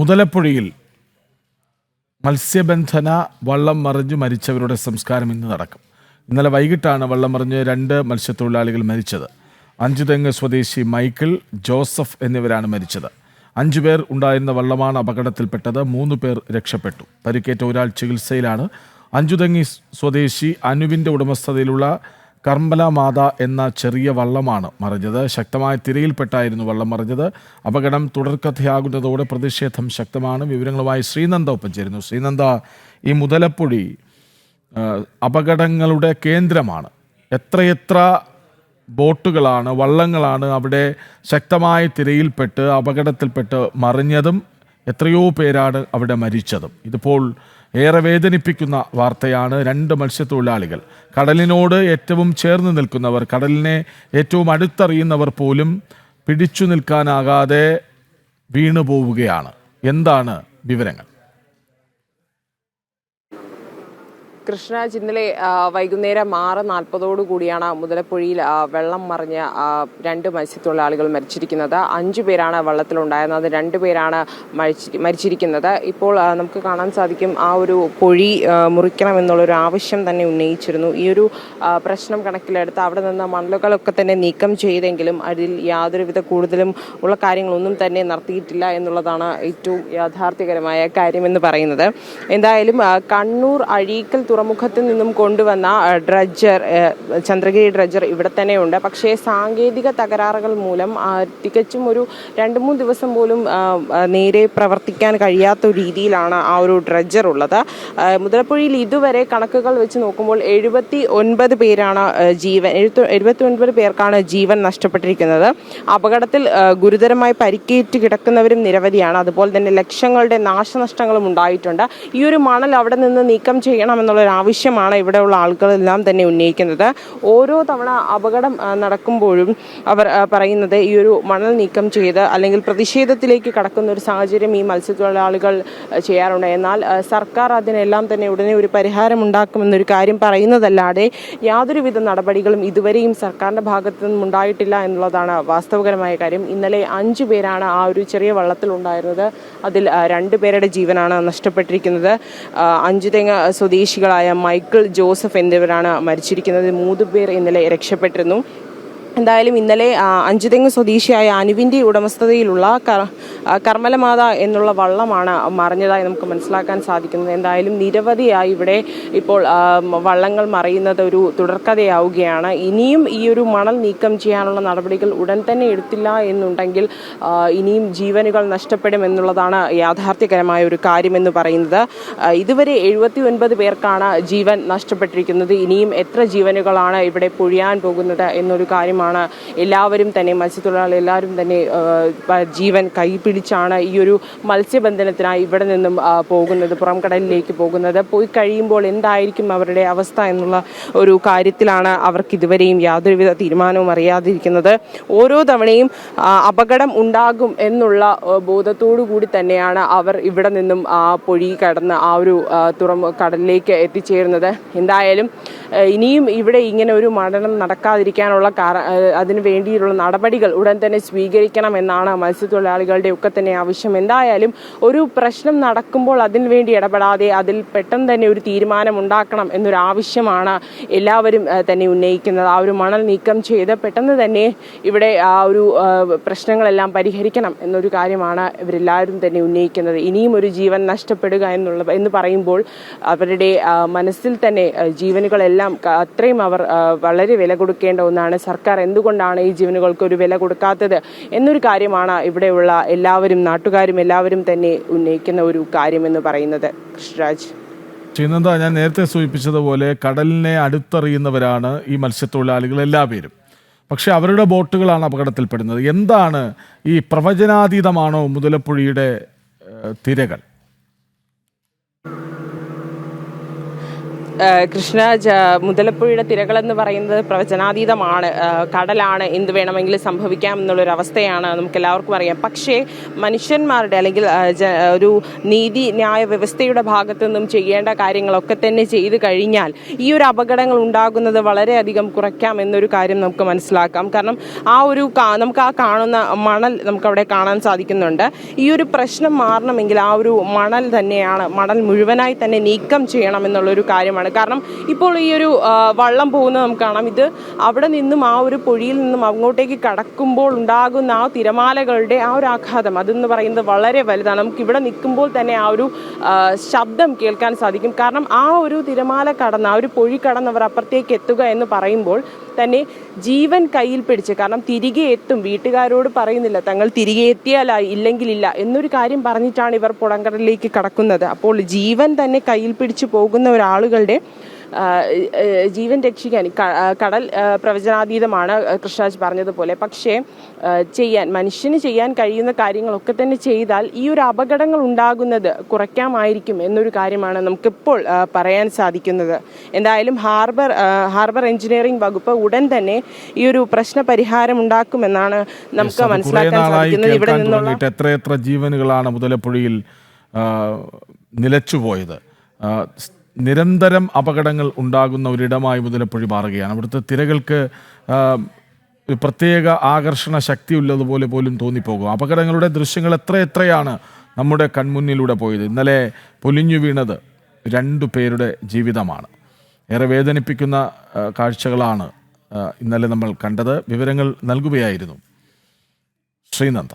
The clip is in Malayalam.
മുതലപ്പുഴയിൽ മത്സ്യബന്ധന വള്ളം മറിഞ്ഞു മരിച്ചവരുടെ സംസ്കാരം ഇന്ന് നടക്കും. ഇന്നലെ വൈകിട്ടാണ് വള്ളം മറിഞ്ഞ് രണ്ട് മത്സ്യത്തൊഴിലാളികൾ മരിച്ചത്. അഞ്ചുതെങ്ങ് സ്വദേശി മൈക്കിൾ ജോസഫ് എന്നിവരാണ് മരിച്ചത്. അഞ്ചു പേർ ഉണ്ടായിരുന്ന വള്ളമാണ് അപകടത്തിൽപ്പെട്ടത്. മൂന്ന് പേർ രക്ഷപ്പെട്ടു. പരിക്കേറ്റ ഒരാൾ ചികിത്സയിലാണ്. അഞ്ചുതെങ്ങി സ്വദേശി അനുവിന്റെ ഉടമസ്ഥതയിലുള്ള കർമ്മല മാത എന്ന ചെറിയ വള്ളമാണ് മറിഞ്ഞത്. ശക്തമായ തിരയിൽപ്പെട്ടായിരുന്നു വള്ളം മറിഞ്ഞത്. അപകടം തുടർക്കഥയാകുന്നതോടെ പ്രതിഷേധം ശക്തമാണ്. വിവരങ്ങളുമായി ശ്രീനന്ദ ഒപ്പം ചേരുന്നു. ശ്രീനന്ദ ഈ മുതലപ്പൊഴി അപകടങ്ങളുടെ കേന്ദ്രമാണ്. എത്രയെത്ര ബോട്ടുകളാണ് വള്ളങ്ങളാണ് അവിടെ ശക്തമായ തിരയിൽപ്പെട്ട് അപകടത്തിൽപ്പെട്ട് മറിഞ്ഞതും എത്രയോ പേരാണ് അവിടെ മരിച്ചതും. ഇതിപ്പോൾ ഏറെ വേദനിപ്പിക്കുന്ന വാർത്തയാണ് രണ്ട് മത്സ്യത്തൊഴിലാളികൾ. കടലിനോട് ഏറ്റവും ചേർന്ന് നിൽക്കുന്നവർ കടലിനെ ഏറ്റവും അടുത്തറിയുന്നവർ പോലും പിടിച്ചു നിൽക്കാനാകാതെ വീണു പോവുകയാണ് എന്താണ് വിവരങ്ങൾ? കൃഷ്ണരാജ് ഇന്നലെ വൈകുന്നേരം ആറ് നാൽപ്പതോടു കൂടിയാണ് മുതലപ്പുഴയിൽ വെള്ളം മറിഞ്ഞ രണ്ട് മത്സ്യത്തൊഴിലാളികൾ മരിച്ചിരിക്കുന്നത്. അഞ്ചു പേരാണ് വെള്ളത്തിലുണ്ടായിരുന്നത്. രണ്ട് പേരാണ് മരിച്ചി- മരിച്ചിരിക്കുന്നത്. ഇപ്പോൾ നമുക്ക് കാണാൻ സാധിക്കും ആ ഒരു പൊഴി മുറിക്കണമെന്നുള്ളൊരു ആവശ്യം തന്നെ ഉന്നയിച്ചിരുന്നു. ഈ ഒരു പ്രശ്നം കണക്കിലെടുത്ത് അവിടെ നിന്ന് മണലുകളൊക്കെ തന്നെ നീക്കം ചെയ്തെങ്കിലും അതിൽ യാതൊരുവിധ കൂടുതലും ഉള്ള കാര്യങ്ങളൊന്നും തന്നെ നടത്തിയിട്ടില്ല എന്നുള്ളതാണ് ഏറ്റവും യാഥാർത്ഥ്യകരമായ കാര്യമെന്ന് പറയുന്നത്. എന്തായാലും കണ്ണൂർ അഴീക്കൽ തുറമുഖത്തിൽ നിന്നും കൊണ്ടുവന്ന ഡ്രഡ്ജർ ചന്ദ്രഗിരി ഡ്രഡ്ജർ ഇവിടെ തന്നെയുണ്ട്. പക്ഷേ സാങ്കേതിക തകരാറുകൾ മൂലം തികച്ചും ഒരു രണ്ട് മൂന്ന് ദിവസം പോലും നേരെ പ്രവർത്തിക്കാൻ കഴിയാത്ത രീതിയിലാണ് ആ ഒരു ഡ്രഡ്ജർ ഉള്ളത്. മുതലപ്പുഴയിൽ ഇതുവരെ കണക്കുകൾ വെച്ച് നോക്കുമ്പോൾ എഴുപത്തി ഒൻപത് പേരാണ് ജീവൻ എഴുപത്തി ഒൻപത് പേർക്കാണ് ജീവൻ നഷ്ടപ്പെട്ടിരിക്കുന്നത്. അപകടത്തിൽ ഗുരുതരമായി പരിക്കേറ്റ് കിടക്കുന്നവരും നിരവധിയാണ്. അതുപോലെ തന്നെ ലക്ഷങ്ങളുടെ നാശനഷ്ടങ്ങളും ഉണ്ടായിട്ടുണ്ട്. ഈ ഒരു മണൽ അവിടെ നിന്ന് നീക്കം ചെയ്യണമെന്നുള്ള ഒരു ആവശ്യമാണ് ഇവിടെയുള്ള ആളുകളെല്ലാം തന്നെ ഉന്നയിക്കുന്നത്. ഓരോ തവണ അപകടം നടക്കുമ്പോഴും അവർ പറയുന്നത് ഈ ഒരു മണൽ നീക്കം ചെയ്ത് അല്ലെങ്കിൽ പ്രതിഷേധത്തിലേക്ക് കടക്കുന്ന ഒരു സാഹചര്യം ഈ മത്സ്യത്തൊഴിലാളികൾ ചെയ്യാറുണ്ട്. എന്നാൽ സർക്കാർ അതിനെല്ലാം തന്നെ ഉടനെ ഒരു പരിഹാരം ഉണ്ടാക്കുമെന്നൊരു കാര്യം പറയുന്നതല്ലാതെ യാതൊരുവിധ നടപടികളും ഇതുവരെയും സർക്കാരിന്റെ ഭാഗത്തു നിന്നും ഉണ്ടായിട്ടില്ല എന്നുള്ളതാണ് വാസ്തവകരമായ കാര്യം. ഇന്നലെ അഞ്ചു പേരാണ് ആ ഒരു ചെറിയ വള്ളത്തിലുണ്ടായിരുന്നത് അതിൽ രണ്ടു പേരുടെ ജീവനാണ് നഷ്ടപ്പെട്ടിരിക്കുന്നത്. അഞ്ചുതെങ്ങ സ്വദേശികളായ മൈക്കിൾ ജോസഫ് എന്നിവരാണ് മരിച്ചിരിക്കുന്നത്. മൂന്ന് പേർ ഇന്നലെ രക്ഷപ്പെട്ടിരുന്നു. എന്തായാലും ഇന്നലെ അഞ്ചുതെങ്ങ് സ്വദേശിയായ അനുവിന്റെ ഉടമസ്ഥതയിലുള്ള കർമ്മലമാത എന്നുള്ള വള്ളമാണ് മറിഞ്ഞതായി നമുക്ക് മനസ്സിലാക്കാൻ സാധിക്കുന്നത്. എന്തായാലും നിരവധിയായി ഇവിടെ ഇപ്പോൾ വള്ളങ്ങൾ മറിയുന്നത് ഒരു തുടർക്കഥയാവുകയാണ്. ഇനിയും ഈ ഒരു മണൽ നീക്കം ചെയ്യാനുള്ള നടപടികൾ ഉടൻ തന്നെ എടുത്തില്ല എന്നുണ്ടെങ്കിൽ ഇനിയും ജീവനുകൾ നഷ്ടപ്പെടുമെന്നുള്ളതാണ് യാഥാർത്ഥ്യകരമായ ഒരു കാര്യമെന്ന് പറയുന്നത്. ഇതുവരെ എഴുപത്തി ഒൻപത് പേർക്കാണ് ജീവൻ നഷ്ടപ്പെട്ടിരിക്കുന്നത്. ഇനിയും എത്ര ജീവനുകളാണ് ഇവിടെ പൊഴിയാൻ പോകുന്നത് എന്നൊരു കാര്യമാണ് എല്ലാവരും തന്നെ മത്സ്യത്തൊഴിലാളി എല്ലാവരും തന്നെ ജീവൻ കൈപിടിച്ചാണ് ഈ ഒരു മത്സ്യബന്ധനത്തിനായി ഇവിടെ നിന്നും പോകുന്നത് പുറം കടലിലേക്ക് പോകുന്നത്. പോയി കഴിയുമ്പോൾ എന്തായിരിക്കും അവരുടെ അവസ്ഥ എന്നുള്ള ഒരു കാര്യത്തിലാണ് അവർക്ക് ഇതുവരെയും യാതൊരുവിധ തീരുമാനവും അറിയാതിരിക്കുന്നത്. ഓരോ തവണയും അപകടം ഉണ്ടാകും എന്നുള്ള ബോധത്തോടു കൂടി തന്നെയാണ് അവർ ഇവിടെ നിന്നും പൊഴി കടന്ന് ആ ഒരു തുറമു കടലിലേക്ക് എത്തിച്ചേരുന്നത്. എന്തായാലും ഇനിയും ഇവിടെ ഇങ്ങനെ ഒരു മരണം നടക്കാതിരിക്കാനുള്ള അതിന് വേണ്ടിയിട്ടുള്ള നടപടികൾ ഉടൻ തന്നെ സ്വീകരിക്കണം എന്നാണ് മത്സ്യത്തൊഴിലാളികളുടെ ഒക്കെ തന്നെ ആവശ്യം. എന്തായാലും ഒരു പ്രശ്നം നടക്കുമ്പോൾ അതിന് വേണ്ടി ഇടപെടാതെ അതിൽ പെട്ടെന്ന് തന്നെ ഒരു തീരുമാനം ഉണ്ടാക്കണം എന്നൊരു ആവശ്യമാണ് എല്ലാവരും തന്നെ ഉന്നയിക്കുന്നത്. ആ ഒരു മണൽ നീക്കം ചെയ്ത് പെട്ടെന്ന് തന്നെ ഇവിടെ ആ ഒരു പ്രശ്നങ്ങളെല്ലാം പരിഹരിക്കണം എന്നൊരു കാര്യമാണ് ഇവരെല്ലാവരും തന്നെ ഉന്നയിക്കുന്നത്. ഇനിയും ഒരു ജീവൻ നഷ്ടപ്പെടുക എന്നുള്ള എന്ന് പറയുമ്പോൾ അവരുടെ മനസ്സിൽ തന്നെ ജീവനുകളെല്ലാം അത്രയും അവർ വളരെ വില കൊടുക്കേണ്ട ഒന്നാണ് സർക്കാർ എന്തുകൊണ്ടാണ് ഈ ജീവനുകൾക്ക് ഒരു വില കൊടുക്കാത്തത് എന്നൊരു കാര്യമാണ് ഇവിടെയുള്ള എല്ലാവരും നാട്ടുകാരും എല്ലാവരും തന്നെ ഉന്നയിക്കുന്ന ഒരു കാര്യമെന്ന് പറയുന്നത്. കൃഷ്ണരാജ്. ചെയ്യുന്നത് ഞാൻ നേരത്തെ സൂചിപ്പിച്ചതുപോലെ കടലിനെ അടുത്തറിയുന്നവരാണ് ഈ മത്സ്യത്തൊഴിലാളികൾ എല്ലാ പേരും പക്ഷേ അവരുടെ ബോട്ടുകളാണ് അപകടത്തിൽപ്പെടുന്നത്. എന്താണ് ഈ പ്രവചനാതീതമാണോ മുതലപ്പുഴയുടെ തിരകൾ? കൃഷ്ണ മുതലപ്പുഴയുടെ തിരകളെന്ന് പറയുന്നത് പ്രവചനാതീതമാണ്. കടലാണ് എന്ത് വേണമെങ്കിലും സംഭവിക്കാം എന്നുള്ളൊരു അവസ്ഥയാണ് നമുക്ക് എല്ലാവർക്കും അറിയാം. പക്ഷേ മനുഷ്യന്മാരുടെ അല്ലെങ്കിൽ ഒരു നീതി ന്യായ വ്യവസ്ഥയുടെ ഭാഗത്തു നിന്നും ചെയ്യേണ്ട കാര്യങ്ങളൊക്കെ തന്നെ ചെയ്തു കഴിഞ്ഞാൽ ഈ ഒരു അപകടങ്ങൾ ഉണ്ടാകുന്നത് വളരെയധികം കുറയ്ക്കാം എന്നൊരു കാര്യം നമുക്ക് മനസ്സിലാക്കാം. കാരണം ആ ഒരു നമുക്ക് ആ കാണുന്ന മണൽ നമുക്ക് അവിടെ കാണാൻ സാധിക്കുന്നുണ്ട്. ഈ ഒരു പ്രശ്നം മാറണമെങ്കിൽ ആ ഒരു മണൽ തന്നെയാണ് മണൽ മുഴുവനായി തന്നെ നീക്കം ചെയ്യണം എന്നുള്ളൊരു കാര്യമാണ് കാരണം ഇപ്പോൾ ഈ ഒരു വള്ളം പോകുന്നത് നമുക്ക് കാണാം. ഇത് അവിടെ നിന്നും ആ ഒരു പൊഴിയിൽ നിന്നും അങ്ങോട്ടേക്ക് കടക്കുമ്പോൾ ഉണ്ടാകുന്ന ആ തിരമാലകളുടെ ആ ഒരു ആഘാതം. അതെന്ന് പറയുന്നത് വളരെ വലുതാണ്. നമുക്ക് ഇവിടെ നിൽക്കുമ്പോൾ തന്നെ ആ ഒരു ശബ്ദം കേൾക്കാൻ സാധിക്കും. കാരണം ആ ഒരു തിരമാല കടന്ന് ആ ഒരു പൊഴി കടന്നവർ അപ്പുറത്തേക്ക് എത്തുക എന്ന് പറയുമ്പോൾ തന്നെ ജീവൻ കയ്യിൽ പിടിച്ച് കാരണം തിരികെ എത്തും. വീട്ടുകാരോട് പറയുന്നില്ല തങ്ങൾ തിരികെ എത്തിയാലായി ഇല്ലെങ്കിലില്ല എന്നൊരു കാര്യം പറഞ്ഞിട്ടാണ് ഇവർ പുടങ്കടലിലേക്ക് കടക്കുന്നത്. അപ്പോൾ ജീവൻ തന്നെ കയ്യിൽ പിടിച്ച് പോകുന്ന ഒരാളുകളുടെ ആ, ജീവൻ രക്ഷിക്കാൻ കടൽ പ്രവചനാതീതമാണ് കൃഷ്ണാജ് പറഞ്ഞതുപോലെ. പക്ഷേ ചെയ്യാൻ മനുഷ്യന് ചെയ്യാൻ കഴിയുന്ന കാര്യങ്ങളൊക്കെ തന്നെ ചെയ്താൽ ഈ ഒരു അപകടങ്ങൾ ഉണ്ടാകുന്നത് കുറയ്ക്കാമായിരിക്കും എന്നൊരു കാര്യമാണ് നമുക്കിപ്പോൾ പറയാൻ സാധിക്കുന്നത്. എന്തായാലും ഹാർബർ ഹാർബർ എഞ്ചിനീയറിംഗ് വകുപ്പ് ഉടൻ തന്നെ ഈ ഒരു പ്രശ്ന പരിഹാരം ഉണ്ടാക്കുമെന്നാണ് നമുക്ക് മനസ്സിലാക്കാൻ സാധിക്കുന്നത്. ഇവിടെ നിന്നുള്ള എത്രയെത്ര എത്ര എത്ര ജീവനുകളാണ് മുതലപ്പുഴയിൽ നിലച്ചുപോയത്. നിരന്തരം അപകടങ്ങൾ ഉണ്ടാകുന്ന ഒരിടമായി മുതലപ്പുഴി മാറുകയാണ്. അവിടുത്തെ തിരകൾക്ക് പ്രത്യേക ആകർഷണ ശക്തി ഉള്ളതുപോലെ പോലും തോന്നിപ്പോകും. അപകടങ്ങളുടെ ദൃശ്യങ്ങൾ എത്ര എത്രയാണ് നമ്മുടെ കൺമുന്നിലൂടെ പോയത്. ഇന്നലെ പൊലിഞ്ഞു വീണത് രണ്ടു പേരുടെ ജീവിതമാണ്. ഏറെ വേദനിപ്പിക്കുന്ന കാഴ്ചകളാണ് ഇന്നലെ നമ്മൾ കണ്ടത്. വിവരങ്ങൾ നൽകുകയായിരുന്നു ശ്രീനന്ദ.